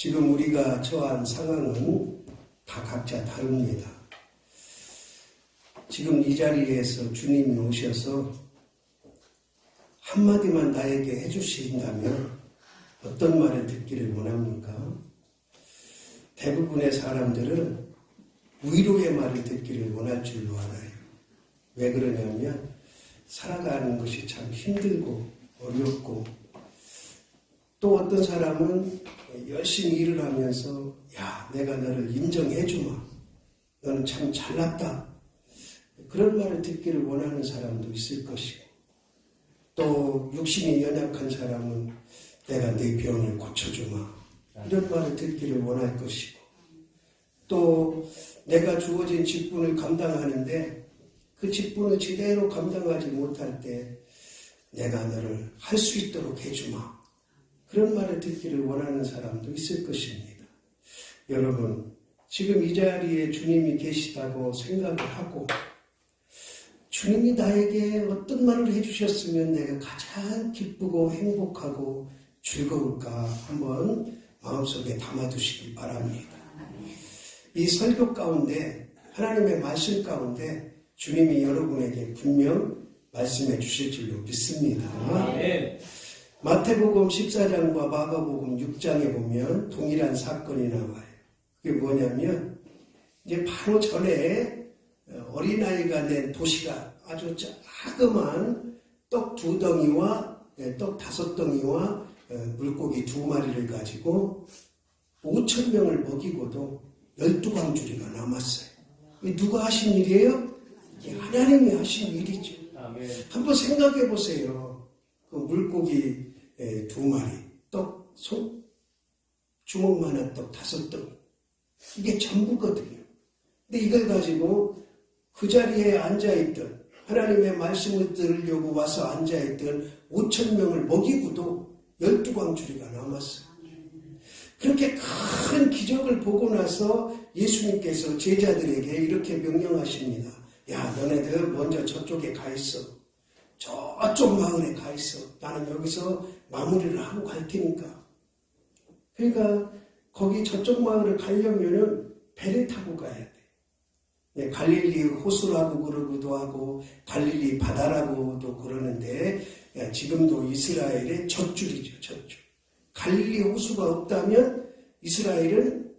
지금 우리가 처한 상황은 다 각자 다릅니다. 지금 이 자리에서 주님이 오셔서 한마디만 나에게 해주신다면 어떤 말을 듣기를 원합니까? 대부분의 사람들은 위로의 말을 듣기를 원할 줄로 알아요. 왜 그러냐면 살아가는 것이 참 힘들고 어렵고 또 어떤 사람은 열심히 일을 하면서 야 내가 너를 인정해 주마. 너는 참 잘났다. 그런 말을 듣기를 원하는 사람도 있을 것이고 또 육신이 연약한 사람은 내가 내 병을 고쳐주마. 이런 말을 듣기를 원할 것이고 또 내가 주어진 직분을 감당하는데 그 직분을 제대로 감당하지 못할 때 내가 너를 할 수 있도록 해주마 그런 말을 듣기를 원하는 사람도 있을 것입니다. 여러분 지금 이 자리에 주님이 계시다고 생각을 하고 주님이 나에게 어떤 말을 해주셨으면 내가 가장 기쁘고 행복하고 즐거울까 한번 마음속에 담아두시기 바랍니다. 이 설교 가운데 하나님의 말씀 가운데 주님이 여러분에게 분명 말씀해 주실 줄로 믿습니다. 아멘. 마태복음 14장과 마가복음 6장에 보면 동일한 사건이 나와요. 그게 뭐냐면 이제 바로 전에 어린아이가 낸 도시가 아주 자그만 떡 두 덩이와 예, 떡 다섯 덩이와 어, 물고기 두 마리를 가지고 5천 명을 먹이고도 열두 광주리가 남았어요. 이게 누가 하신 일이에요? 하나님이 하신 일이죠. 한번 생각해 보세요. 그 물고기 에, 두 마리, 떡, 손, 주먹만한 떡 다섯 덩. 이게 전부거든요. 근데 이걸 가지고 그 자리에 앉아있던, 하나님의 말씀을 들으려고 와서 앉아있던 5천 명을 먹이고도 열두 광주리가 남았어요. 그렇게 큰 기적을 보고 나서 예수님께서 제자들에게 이렇게 명령하십니다. 야, 너네들 먼저 저쪽에 가 있어. 저쪽 마을에 가 있어. 나는 여기서 마무리를 하고 갈 테니까. 그러니까 거기 저쪽 마을을 가려면은 배를 타고 가야 돼. 예, 갈릴리 호수라고 그러기도 하고 갈릴리 바다라고도 그러는데 예, 지금도 이스라엘의 젖줄이죠, 젖줄. 갈릴리 호수가 없다면 이스라엘은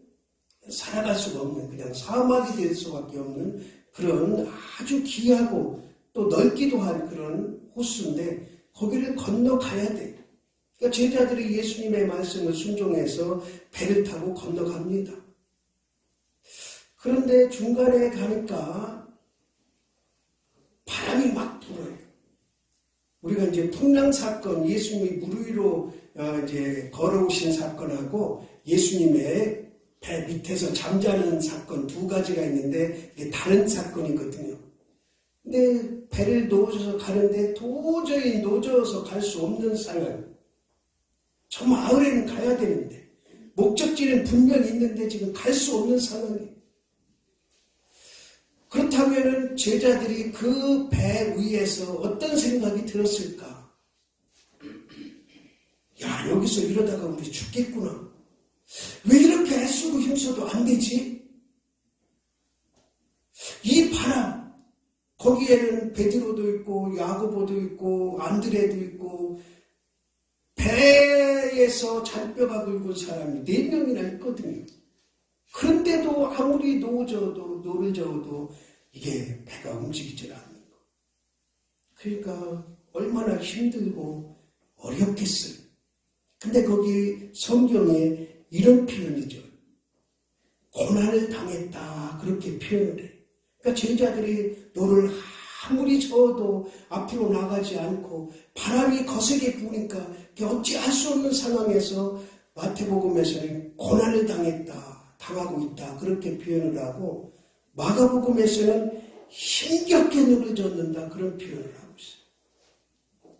살아갈 수가 없는 그냥 사막이 될 수밖에 없는 그런 아주 귀하고 또 넓기도 한 그런 호수인데 거기를 건너가야 돼. 그러니까 제자들이 예수님의 말씀을 순종해서 배를 타고 건너갑니다. 그런데 중간에 가니까 바람이 막 불어요. 우리가 이제 풍랑 사건, 예수님이 물 위로 어, 이제 걸어오신 사건하고 예수님의 배 밑에서 잠자는 사건 두 가지가 있는데 이게 다른 사건이거든요. 근데 배를 놓아서 가는데 도저히 놓아서 갈 수 없는 상황. 저 마을에는 가야 되는데 목적지는 분명히 있는데 지금 갈 수 없는 상황이에요. 그렇다면 제자들이 그 배 위에서 어떤 생각이 들었을까? 야, 여기서 이러다가 우리 죽겠구나. 왜 이렇게 애쓰고 힘써도 안 되지? 이 바람, 거기에는 베드로도 있고, 야고보도 있고, 안드레도 있고, 배에서 잔뼈가 굵은 사람이 네 명이나 있거든요. 그런데도 아무리 노져도, 노를 저어도 이게 배가 움직이질 않는 거. 그러니까 얼마나 힘들고 어렵겠어요. 근데 거기 성경에 이런 표현이죠. 고난을 당했다. 그렇게 표현을 해. 그러니까 제자들이 너를 아무리 저어도 앞으로 나가지 않고 바람이 거세게 부니까 어찌할 수 없는 상황에서 마태복음에서는 고난을 당했다. 당하고 있다. 그렇게 표현을 하고 마가복음에서는 힘겹게 눈을 젓는다. 그런 표현을 하고 있어요.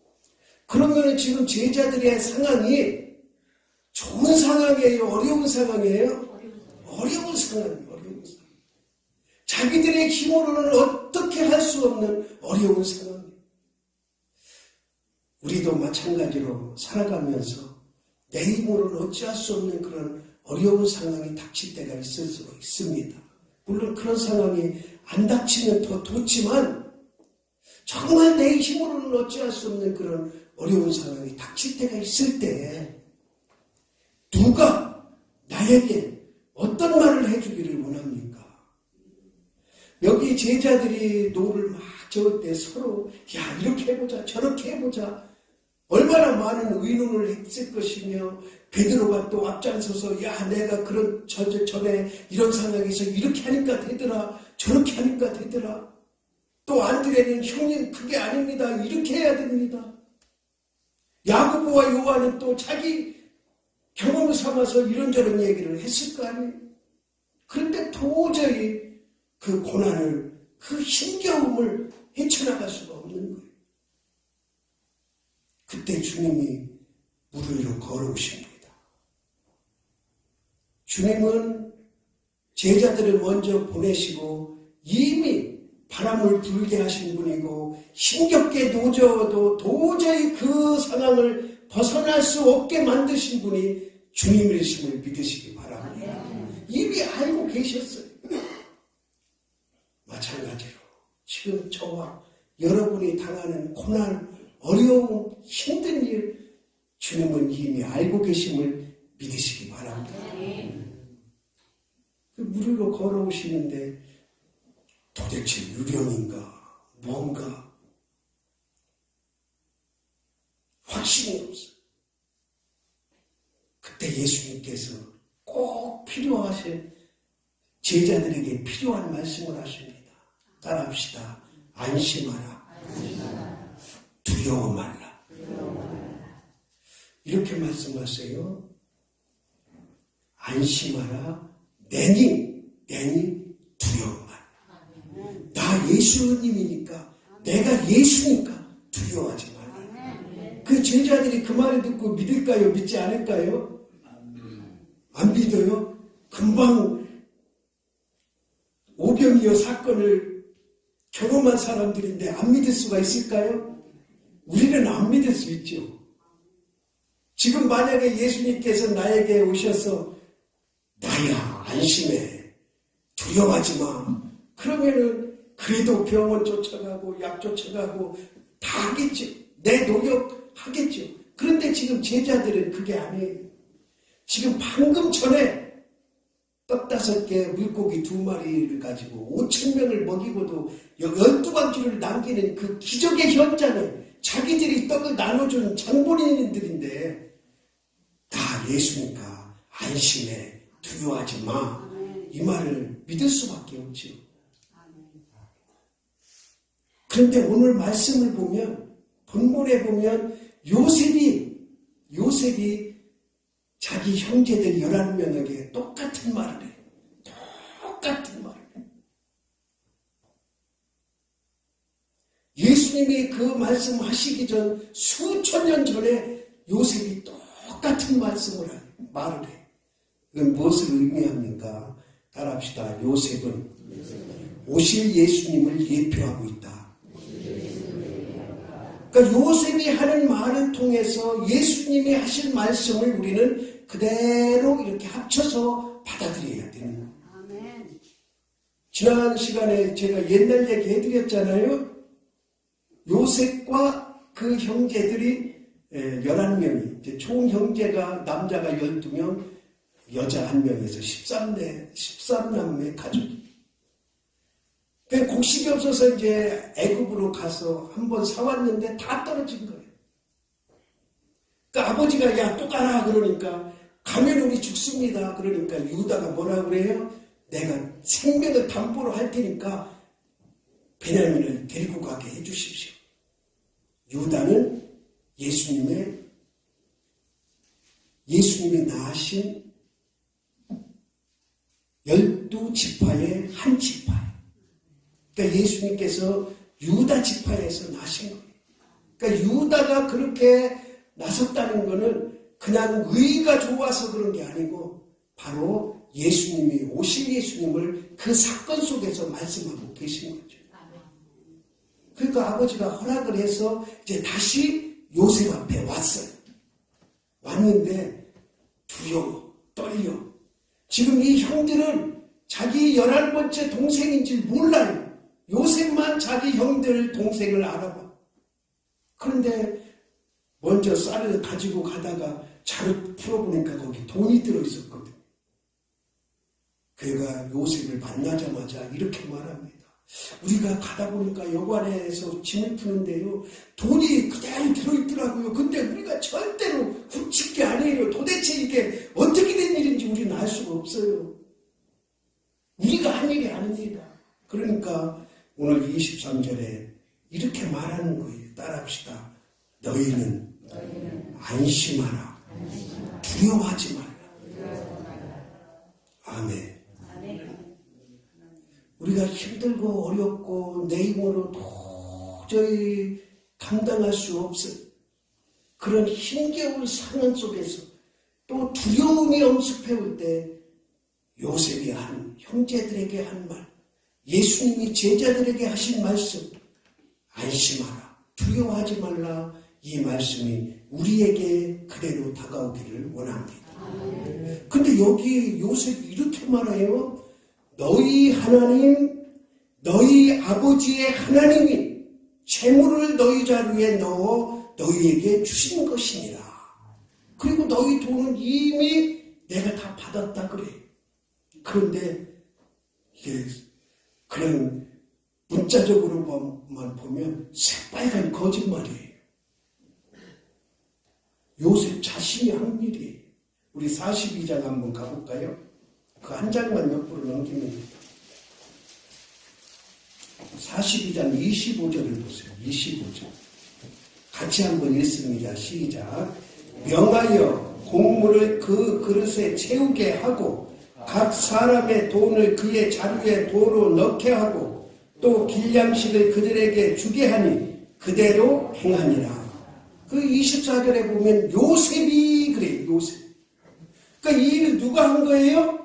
그러면 지금 제자들의 상황이 좋은 상황이에요? 어려운 상황이에요? 어려운 상황이에요. 어려운 상황. 자기들의 힘으로는 어떻게 할 수 없는 어려운 상황이에요. 우리도 마찬가지로 살아가면서 내 힘으로는 어찌할 수 없는 그런 어려운 상황이 닥칠 때가 있을 수 있습니다. 물론 그런 상황이 안 닥치면 더 좋지만 정말 내 힘으로는 어찌할 수 없는 그런 어려운 상황이 닥칠 때가 있을 때 누가 나에게 어떤 말을 해주기를 원합니까? 여기 제자들이 노를 막 저을 때 서로 야 이렇게 해보자 저렇게 해보자 얼마나 많은 의논을 했을 것이며 베드로가 또 앞장서서 야 내가 그런 저, 저 전에 이런 상황에서 이렇게 하니까 되더라 저렇게 하니까 되더라. 또 안드레는 형님 그게 아닙니다. 이렇게 해야 됩니다. 야고보와 요한은 또 자기 경험을 삼아서 이런저런 얘기를 했을 거 아니에요. 그런데 도저히 그 고난을 그 힘겨움을 헤쳐나갈 수가 그때 주님이 물 위로 걸어오십니다. 주님은 제자들을 먼저 보내시고 이미 바람을 불게 하신 분이고 힘겹게 노져도 도저히 그 상황을 벗어날 수 없게 만드신 분이 주님이심을 믿으시기 바랍니다. 이미 알고 계셨어요. 마찬가지로 지금 저와 여러분이 당하는 고난, 어려움, 힘든 일 주님은 이미 알고 계심을 믿으시기 바랍니다. 그 무료로 걸어오시는데 도대체 유령인가 뭔가 확신이 없어. 그때 예수님께서 꼭 필요하신 제자들에게 필요한 말씀을 하십니다. 따라합시다. 안심하라. 두려워 말라. 이렇게 말씀하세요. 안심하라. 내니, 내니 두려워 말라. 나 예수님이니까, 내가 예수니까 두려워하지 말라. 그 제자들이 그 말을 듣고 믿을까요? 믿지 않을까요? 안 믿어요? 금방 오병이어 사건을 경험한 사람들인데 안 믿을 수가 있을까요? 우리는 안 믿을 수 있죠. 지금 만약에 예수님께서 나에게 오셔서 나야 안심해 두려워하지 마 그러면은 그래도 병원 쫓아가고 약 쫓아가고 다 하겠죠. 내 노력 하겠죠. 그런데 지금 제자들은 그게 아니에요. 지금 방금 전에 떡 다섯 개, 물고기 두 마리를 가지고 오천 명을 먹이고도 열두 방주를 남기는 그 기적의 현장은 자기들이 떡을 나눠준 장본인들인데 다 예수니까 안심해 두려워하지 마. 이 말을 믿을 수밖에 없죠. 그런데 오늘 말씀을 보면 본문에 보면 요셉이 요셉이 자기 형제들 11명에게 똑같은 말을 해. 똑같은 말을 해. 예수님이 그 말씀 하시기 전 수천 년 전에 요셉이 똑같은 말씀을 해, 말을 해. 이건 무엇을 의미합니까? 따라합시다. 요셉은 오실 예수님을 예표하고 있다. 그러니까 요셉이 하는 말을 통해서 예수님이 하신 말씀을 우리는 그대로 이렇게 합쳐서 받아들여야 되는 거예요. 지난 시간에 제가 옛날 얘기 해드렸잖아요. 요셉과 그 형제들이 11명이, 총 형제가 남자가 12명, 여자 1명에서 13대, 13남매 가족이. 그 곡식이 없어서 이제 애굽으로 가서 한번 사왔는데 다 떨어진 거예요. 그러니까 아버지가 야 또 가라 그러니까 가면 우리 죽습니다. 그러니까 유다가 뭐라 그래요? 내가 생명을 담보로 할 테니까 베냐민을 데리고 가게 해주십시오. 유다는 예수님의 예수님이 낳으신 열두 지파의 한 지파. 그러니까 예수님께서 유다 지파에서 나신 거예요. 그러니까 유다가 그렇게 나섰다는 것은 그냥 의가 좋아서 그런 게 아니고 바로 예수님이 오실 예수님을 그 사건 속에서 말씀하고 계신 거죠. 그러니까 아버지가 허락을 해서 이제 다시 요셉 앞에 왔어요. 왔는데 두려워. 떨려. 지금 이 형들은 자기 열한 번째 동생인 줄 몰라요. 요셉만 자기 형들 동생을 알아봐. 그런데 먼저 쌀을 가지고 가다가 자루 풀어보니까 거기 돈이 들어있었거든. 그가 요셉을 만나자마자 이렇게 말합니다. 우리가 가다 보니까 여관에서 짐을 푸는데요. 돈이 그대로 들어있더라고요. 근데 우리가 절대로 훔친 게 아니에요. 도대체 이게 어떻게 된 일인지 우리는 알 수가 없어요. 우리가 한 일이 아닙니다. 그러니까 오늘 23절에 이렇게 말하는 거예요. 따라합시다. 너희는 안심하라. 두려워하지 말라. 아멘. 우리가 힘들고 어렵고 내 힘으로 도저히 감당할 수 없을 그런 힘겨운 상황 속에서 또 두려움이 엄습해올 때 요셉이 한 형제들에게 한 말, 예수님이 제자들에게 하신 말씀, 안심하라, 두려워하지 말라, 이 말씀이 우리에게 그대로 다가오기를 원합니다. 근데 여기 요셉이 이렇게 말해요. 너희 하나님, 너희 아버지의 하나님이 재물을 너희 자루에 넣어 너희에게 주신 것이니라. 그리고 너희 돈은 이미 내가 다 받았다 그래. 그런데 이게 그냥 문자적으로만 보면 새빨간 거짓말이에요. 요셉 자신이 한 일이에요. 우리 42장 한번 가볼까요? 그 한 장만 옆으로 넘기면 됩니다. 42장 25절을 보세요. 25절. 같이 한번 읽습니다. 시작. 명하여 곡물을 그 그릇에 채우게 하고 각 사람의 돈을 그의 자루에 도로 넣게 하고 또 길양식을 그들에게 주게 하니 그대로 행하니라. 그 24절에 보면 요셉이 그래 요셉. 그러니까 이 일을 누가 한 거예요?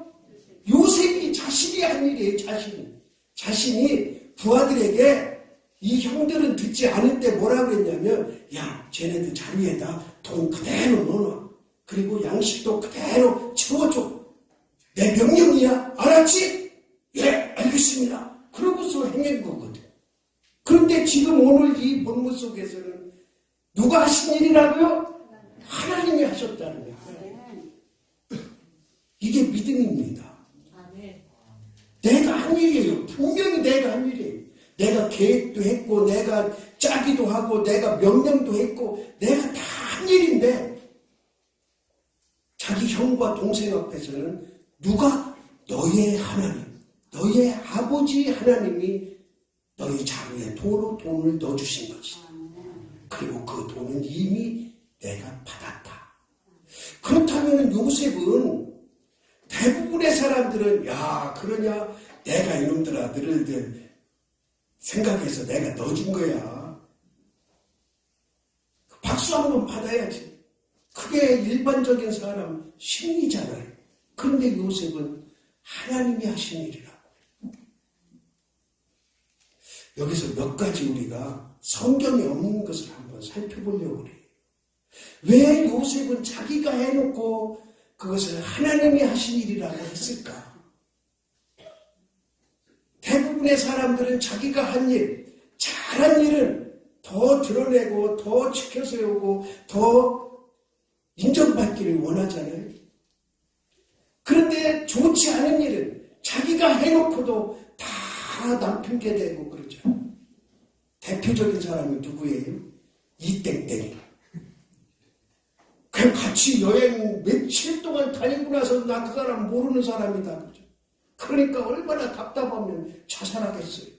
한 일이에요, 자신이. 자신이 부하들에게 이 형들은 듣지 않을 때 뭐라 그랬냐면, 야, 쟤네들 자리에다 돈 그대로 넣어놔. 그리고 양식도 그대로 채워줘. 내 명령이야. 알았지? 예, 알겠습니다. 그러고서 행한 거거든. 그런데 지금 오늘 이 본문 속에서는 누가 하신 일이라고요? 하나님이 하셨다는 거예요. 이게 믿음입니다. 내가 한 일이에요. 분명히 내가 한 일이에요. 내가 계획도 했고, 내가 짜기도 하고, 내가 명령도 했고, 내가 다 한 일인데, 자기 형과 동생 앞에서는 누가 너의 하나님, 너의 아버지 하나님이 너희 자루에 도로 돈을 넣어주신 것이다. 그리고 그 돈은 이미 내가 받았다. 그렇다면 요셉은 대부분의 사람들은 야 그러냐 내가 이놈들아 너희들 생각해서 내가 넣어준 거야. 박수 한 번 받아야지. 그게 일반적인 사람 심리잖아요. 그런데 요셉은 하나님이 하신 일이라고. 여기서 몇 가지 우리가 성경에 없는 것을 한번 살펴보려고 그래요. 왜 요셉은 자기가 해놓고 그것을 하나님이 하신 일이라고 했을까? 대부분의 사람들은 자기가 한 일, 잘한 일은 더 드러내고 더 지켜세우고 더 인정받기를 원하잖아요. 그런데 좋지 않은 일은 자기가 해놓고도 다 남편게 되고 그러죠. 대표적인 사람이 누구예요? 이땡땡이. 그냥 같이 여행 며칠 동안 다니고 나서 나 그 사람 모르는 사람이다. 그죠? 그러니까 얼마나 답답하면 자살하겠어요.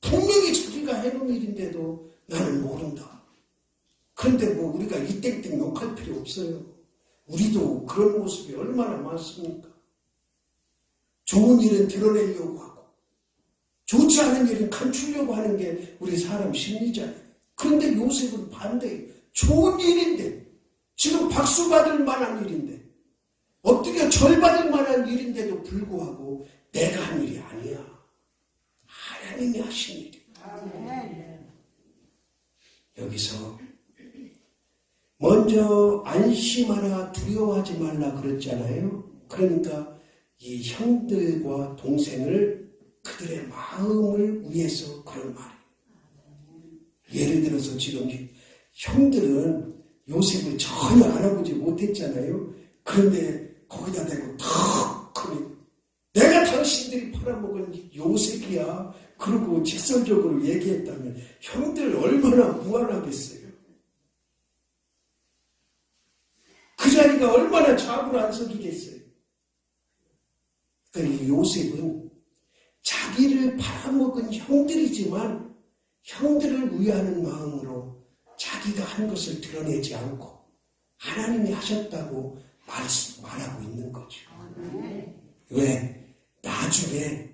분명히 자기가 해놓은 일인데도 나는 모른다. 그런데 뭐 우리가 이땡땡 욕할 필요 없어요. 우리도 그런 모습이 얼마나 많습니까? 좋은 일은 드러내려고 하고, 좋지 않은 일은 감추려고 하는 게 우리 사람 심리잖아요. 그런데 요셉은 반대예요. 좋은 일인데, 지금 박수 받을 만한 일인데, 어떻게 절 받을 만한 일인데도 불구하고 내가 한 일이 아니야. 하나님이 하신 일이야. 여기서 먼저 안심하라 두려워하지 말라 그랬잖아요. 그러니까 이 형들과 동생을 그들의 마음을 위해서 그런 말이에요. 예를 들어서 지금 이 형들은 요셉을 전혀 알아보지 못했잖아요. 그런데 거기다 대고 턱 크니 내가 당신들이 팔아먹은 요셉이야. 그러고 직설적으로 얘기했다면 형들 얼마나 무안하겠어요. 그 자리가 얼마나 좌불안석이겠어요. 그러니까 이 요셉은 자기를 팔아먹은 형들이지만 형들을 위하는 마음으로 자기가 한 것을 드러내지 않고 하나님이 하셨다고 말, 말하고 있는 거죠. 왜? 나중에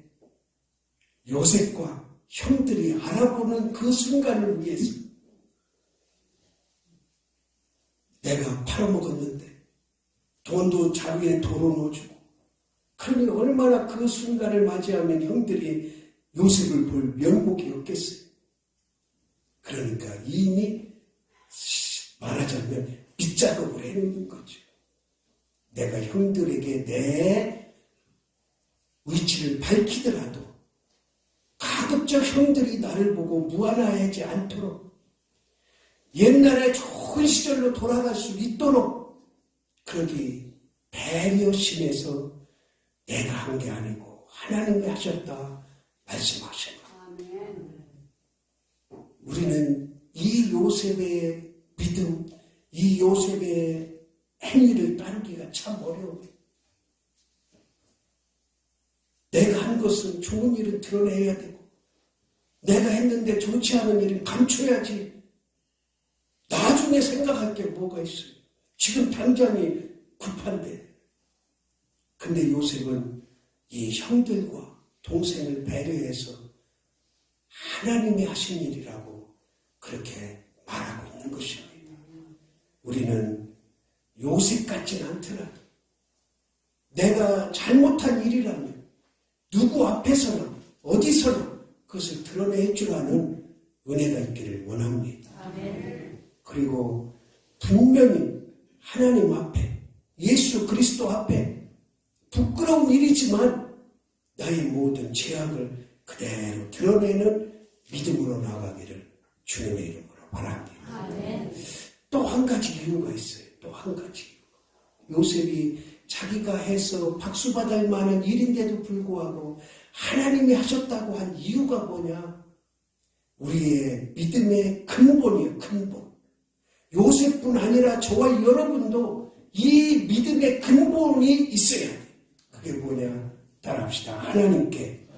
요셉과 형들이 알아보는 그 순간을 위해서 내가 팔아먹었는데 돈도 자루에 도로 넣어주고 그러니 얼마나 그 순간을 맞이하면 형들이 요셉을 볼 명목이 없겠어요. 그러니까 이미 말하자면 빗작업을 해놓는 거죠. 내가 형들에게 내 위치를 밝히더라도 가급적 형들이 나를 보고 무안하지 않도록 옛날에 좋은 시절로 돌아갈 수 있도록 그러기 배려심에서 내가 한 게 아니고 하나님이 하셨다 말씀하신 거. 우리는 이 요셉의 믿음, 이 요셉의 행위를 따르기가 참 어려워요. 내가 한 것은 좋은 일은 드러내야 되고, 내가 했는데 좋지 않은 일은 감춰야지. 나중에 생각할 게 뭐가 있어요. 지금 당장이 급한데. 근데 요셉은 이 형들과 동생을 배려해서 하나님이 하신 일이라고 그렇게 말하고 있는 것입니다. 우리는 요셉 같지는 않더라도 내가 잘못한 일이라면 누구 앞에서나 어디서나 그것을 드러낼 줄 아는 은혜가 있기를 원합니다. 그리고 분명히 하나님 앞에 예수 그리스도 앞에 부끄러운 일이지만 나의 모든 죄악을 그대로 드러내는 믿음으로 나가기를 주님의 이름으로 바랍니다. 또한 가지 이유가 있어요. 또 한 가지. 요셉이 자기가 해서 박수받을 만한 일인데도 불구하고 하나님이 하셨다고 한 이유가 뭐냐? 우리의 믿음의 근본이에요, 근본. 요셉뿐 아니라 저와 여러분도 이 믿음의 근본이 있어야 돼요. 그게 뭐냐? 따라합시다. 하나님께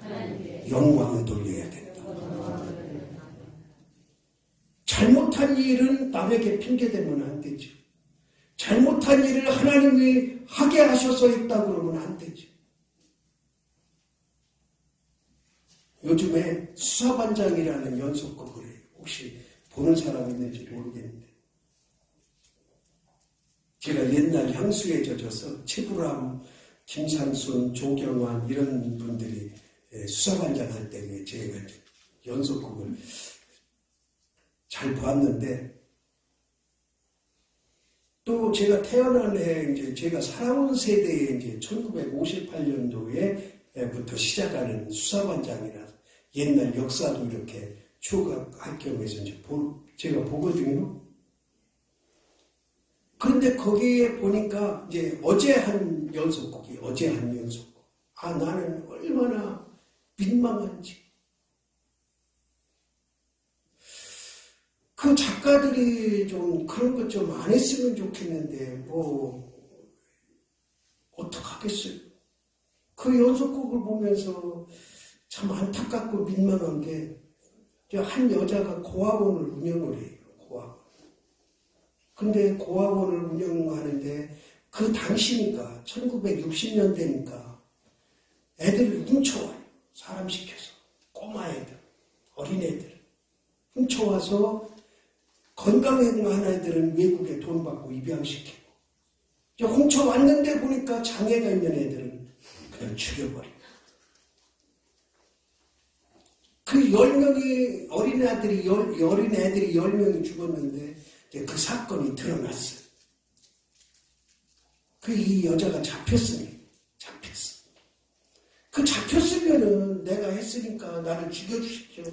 영광을 돌려야 된다. 잘못한 일은 남에게 핑계대면 안 되죠. 잘못한 일을 하나님이 하게 하셔서 했다 그러면 안 되죠. 요즘에 수사반장이라는 연속곡을 해요. 혹시 보는 사람 있는지 모르겠는데. 제가 옛날 향수에 젖어서 최불암, 김상순, 조경환 이런 분들이 예, 수사반장 할때 제가 이제 연속곡을 잘 보았는데 또 제가 태어난 해 이제 제가 살아온 세대에 이제 1958년도에부터 시작하는 수사반장이라 옛날 역사도 이렇게 추억할 겸해서 이제 보, 제가 보거든요. 그런데 거기에 보니까 이제 어제 한 연속곡이 어제 한 연속곡. 아 나는 얼마나 민망한지. 그 작가들이 좀 그런 것 좀 안 했으면 좋겠는데 뭐 어떡하겠어요. 그 연속곡을 보면서 참 안타깝고 민망한 게 한 여자가 고아원을 운영을 해요. 고아원. 근데 고아원을 운영하는데 그 당시니까 1960년대니까 애들을 훔쳐와요. 사람 시켜서 꼬마 애들, 어린 애들 훔쳐와서 건강해공한 애들은 외국에 돈 받고 입양시키고 훔쳐왔는데 보니까 장애가 있는 애들은 그냥 죽여버리고 그 열명이 어린애들이 열, 어린애들이 열명이 죽었는데 그 사건이 드러났어요. 그 이 여자가 잡혔으니 잡혔어. 그 잡혔으면은 내가 했으니까 나를 죽여주십시오.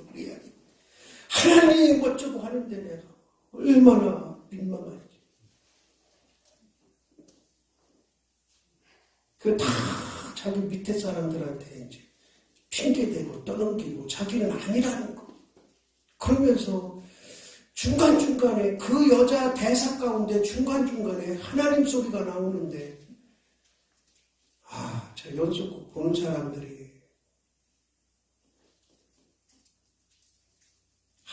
하나님 어쩌고 하는데 내가 얼마나 민망한지. 그 다 자기 밑에 사람들한테 이제 핑계대고 떠넘기고 자기는 아니라는 거. 그러면서 중간중간에 그 여자 대사 가운데 중간중간에 하나님 소리가 나오는데 아, 저 연속곡 보는 사람들이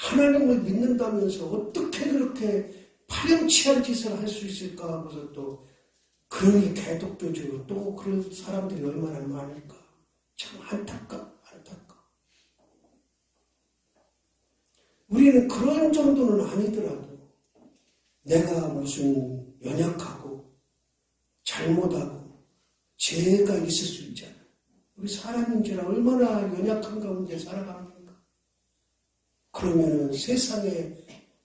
하나님을 믿는다면서 어떻게 그렇게 파렴치한 짓을 할 수 있을까 하고서 또 그러니 개독교주 또 그런 사람들이 얼마나 많을까 참 안타까 안타까 우리는 그런 정도는 아니더라도 내가 무슨 연약하고 잘못하고 죄가 있을 수 있잖아. 우리 사람인지라 얼마나 연약한 가운데 살아갑니까? 그러면은 세상에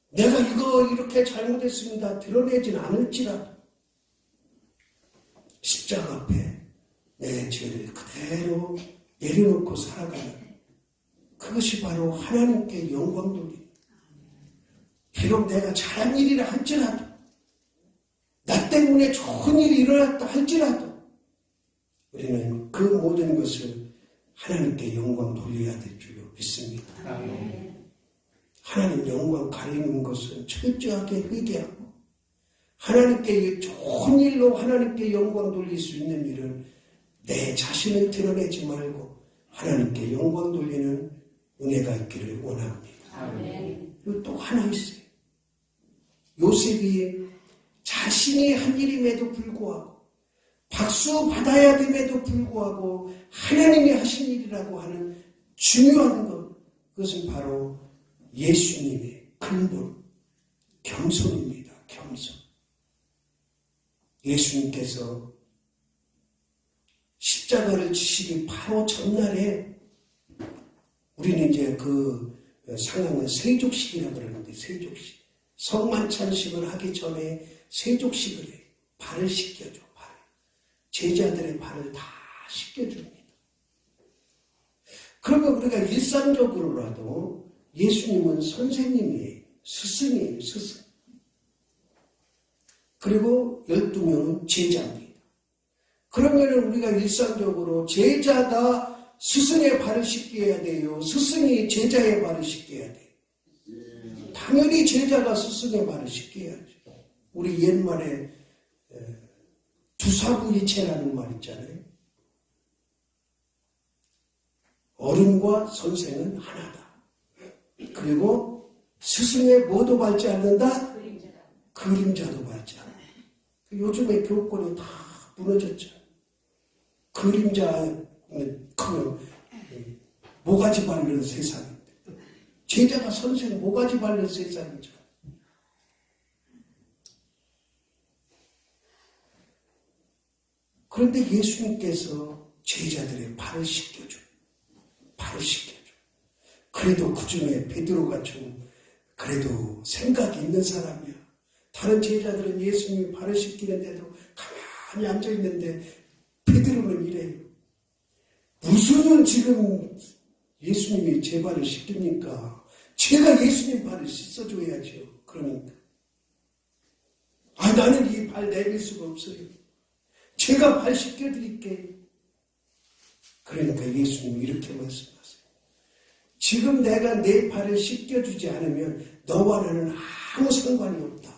내가 이거 이렇게 잘못했습니다. 드러내진 않을지라도 십자가 앞에 내 죄를 그대로 내려놓고 살아가는 그것이 바로 하나님께 영광 돌리는 비록 내가 잘한 일이라 할지라도 나 때문에 좋은 일이 일어났다 할지라도 우리는 그 모든 것을 하나님께 영광 돌려야 될 줄로 믿습니다. 하나님 영광 가리는 것은 철저하게 회개하고 하나님께 좋은 일로 하나님께 영광 돌릴 수 있는 일은 내 자신을 드러내지 말고 하나님께 영광 돌리는 은혜가 있기를 원합니다. 그리고 또 하나 있어요. 요셉이 자신이 한 일임에도 불구하고 박수 받아야 됨에도 불구하고 하나님이 하신 일이라고 하는 중요한 것 그것은 바로 예수님의 근본 겸손입니다. 겸손. 예수님께서 십자가를 지시기 바로 전날에 우리는 이제 그 상황을 세족식이라고 그러는데 세족식. 성만찬식을 하기 전에 세족식을 해. 발을 씻겨줘. 발. 제자들의 발을 다 씻겨줍니다. 그러면 우리가 일상적으로라도 예수님은 선생님이에요. 스승이에요. 스승. 그리고 12명은 제자입니다. 그러면 우리가 일상적으로 제자가 스승의 발을 씻게 해야 돼요. 스승이 제자의 발을 씻게 해야 돼요. 당연히 제자가 스승의 발을 씻게 해야죠. 우리 옛말에 두사부이체라는 말 있잖아요. 어른과 선생은 하나다. 그리고 스승의 뭐도 밟지 않는다? 그림자도 밟지 않는다. 요즘에 교권이 다 무너졌죠. 그림자는 크면 모가지 밟는 세상인데 제자가 선생 모가지 밟는 세상이죠. 그런데 예수님께서 제자들의 발을 씻겨줘. 발을 씻겨줘. 그래도 그 중에 베드로가 좀 그래도 생각이 있는 사람이야. 다른 제자들은 예수님이 발을 씻기는데도 가만히 앉아 있는데 베드로는 이래요. 무슨 지금 예수님이 제 발을 씻깁니까? 제가 예수님 발을 씻어줘야죠. 그러니까. 아, 나는 이 발 내밀 수가 없어요. 제가 발 씻겨드릴게요. 그러니까 예수님이 이렇게 말씀하세요. 지금 내가 내 발을 씻겨주지 않으면 너와 나는 아무 상관이 없다.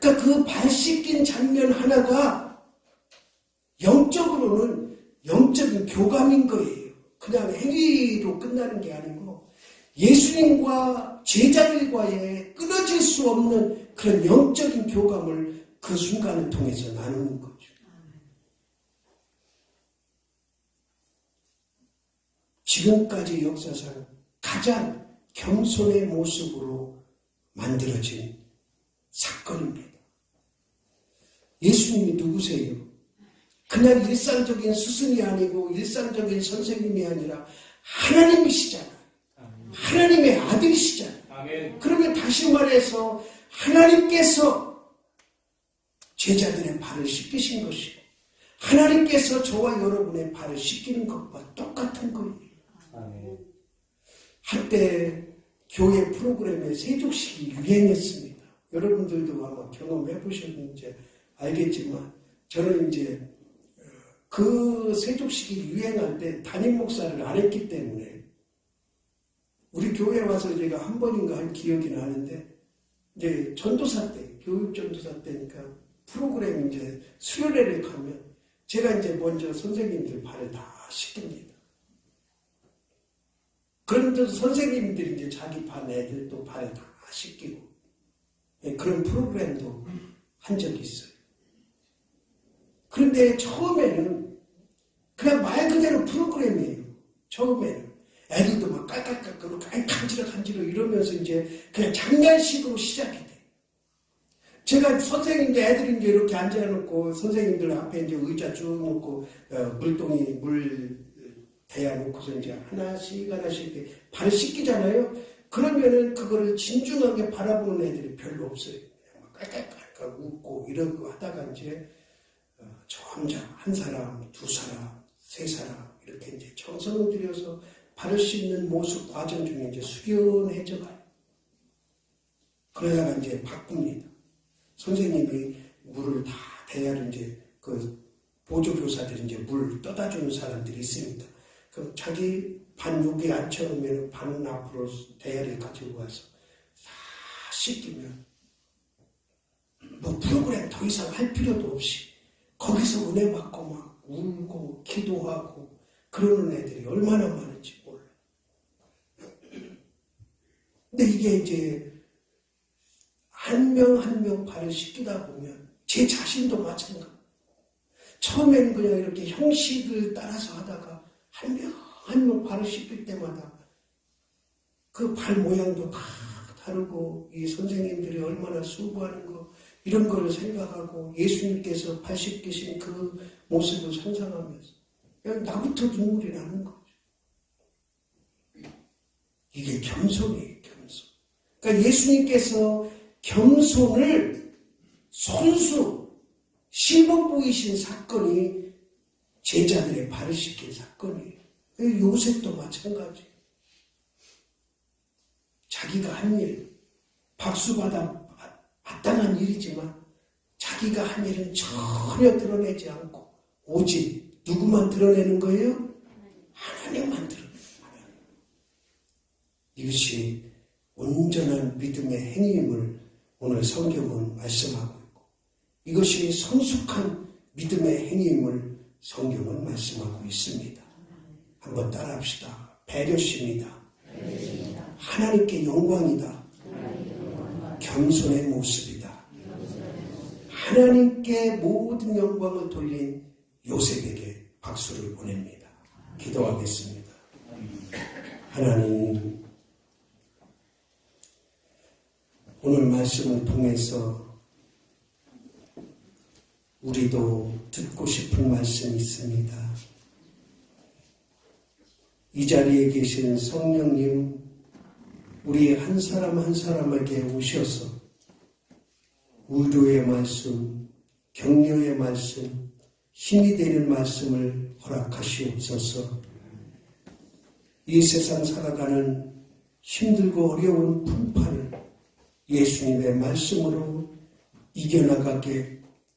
그러니까 그 발 씻긴 장면 하나가 영적으로는 영적인 교감인 거예요. 그냥 행위로 끝나는 게 아니고 예수님과 제자들과의 끊어질 수 없는 그런 영적인 교감을 그 순간을 통해서 나누는 거죠. 지금까지 역사상 가장 겸손의 모습으로 만들어진 사건입니다. 예수님이 누구세요? 그냥 일상적인 스승이 아니고 일상적인 선생님이 아니라 하나님이시잖아요. 하나님의 아들이시잖아요. 아멘. 그러면 다시 말해서 하나님께서 제자들의 발을 씻기신 것이고 하나님께서 저와 여러분의 발을 씻기는 것과 똑같은 거예요. 아멘. 한때 교회 프로그램에 세족식이 유행했습니다. 여러분들도 아마 경험해 보셨는지 알겠지만 저는 이제 어, 그 세족식이 유행할 때 담임 목사를 안 했기 때문에 우리 교회 와서 제가 한 번인가 한 기억이 나는데 이제 전도사 때 교육 전도사 때니까 프로그램 이제 수련회를 가면 제가 이제 먼저 선생님들 발을 다 씻깁니다. 그런데도 선생님들이 이제 자기 반 애들 또 발을 다 씻기고 예, 그런 프로그램도 한 적이 있어요. 그런데 처음에는 그냥 말 그대로 프로그램이에요. 처음에는 애들도 막 깔깔깔깔 간지러 간지러 이러면서 이제 그냥 장난식으로 시작이 돼. 제가 선생님들 애들이 이제 이렇게 앉아놓고 선생님들 앞에 이제 의자 쭉 놓고 어, 물동이 물 대야 놓고서 이제 하나씩 하나씩 이렇게 발을 씻기잖아요. 그러면은 그거를 진중하게 바라보는 애들이 별로 없어요. 깔깔깔깔 웃고 이러고 하다가 이제 어, 저 혼자 한 사람, 두 사람, 세 사람 이렇게 이제 정성을 들여서 발을 씻는 모습 과정 중에 이제 숙연해져 가요. 그러다가 이제 바꿉니다. 선생님이 물을 다 대야를 이제 그 보조교사들이 이제 물 떠다 주는 사람들이 있습니다. 그럼 자기 반 여기 앉혀놓으면 반 앞으로 대야를 가지고 와서 다 씻기면 뭐 프로그램 더 이상 할 필요도 없이 거기서 은혜 받고 막 울고 기도하고 그러는 애들이 얼마나 많은지 몰라. 근데 이게 이제 한 명 한 명 발을 씻기다 보면 제 자신도 마찬가지. 처음에는 그냥 이렇게 형식을 따라서 하다가 한 명 한 명 발을 씻길 때마다 그 발 모양도 다 다르고 이 선생님들이 얼마나 수고하는 거 이런 거를 생각하고 예수님께서 발 씻기신 그 모습을 상상하면서 나부터 눈물이 나는 거죠. 이게 겸손이에요, 겸손. 그러니까 예수님께서 겸손을 손수 씹어 보이신 사건이 제자들의 발을 씻긴 사건이에요. 요셉도 마찬가지. 자기가 한 일, 박수받아 마땅한 일이지만 자기가 한 일은 전혀 드러내지 않고 오직 누구만 드러내는 거예요? 하나님만 드러내요. 하나님. 이것이 온전한 믿음의 행위임을 오늘 성경은 말씀하고 있고 이것이 성숙한 믿음의 행위임을 성경은 말씀하고 있습니다. 한번 따라합시다. 배려심이다. 하나님께 영광이다. 겸손의 모습이다. 하나님께 모든 영광을 돌린 요셉에게 박수를 보냅니다. 기도하겠습니다. 하나님, 오늘 말씀을 통해서 우리도 듣고 싶은 말씀이 있습니다. 이 자리에 계신 성령님, 우리 한 사람 한 사람에게 오셔서 위로의 말씀, 격려의 말씀, 힘이 되는 말씀을 허락하시옵소서. 이 세상 살아가는 힘들고 어려운 풍파를 예수님의 말씀으로 이겨나가게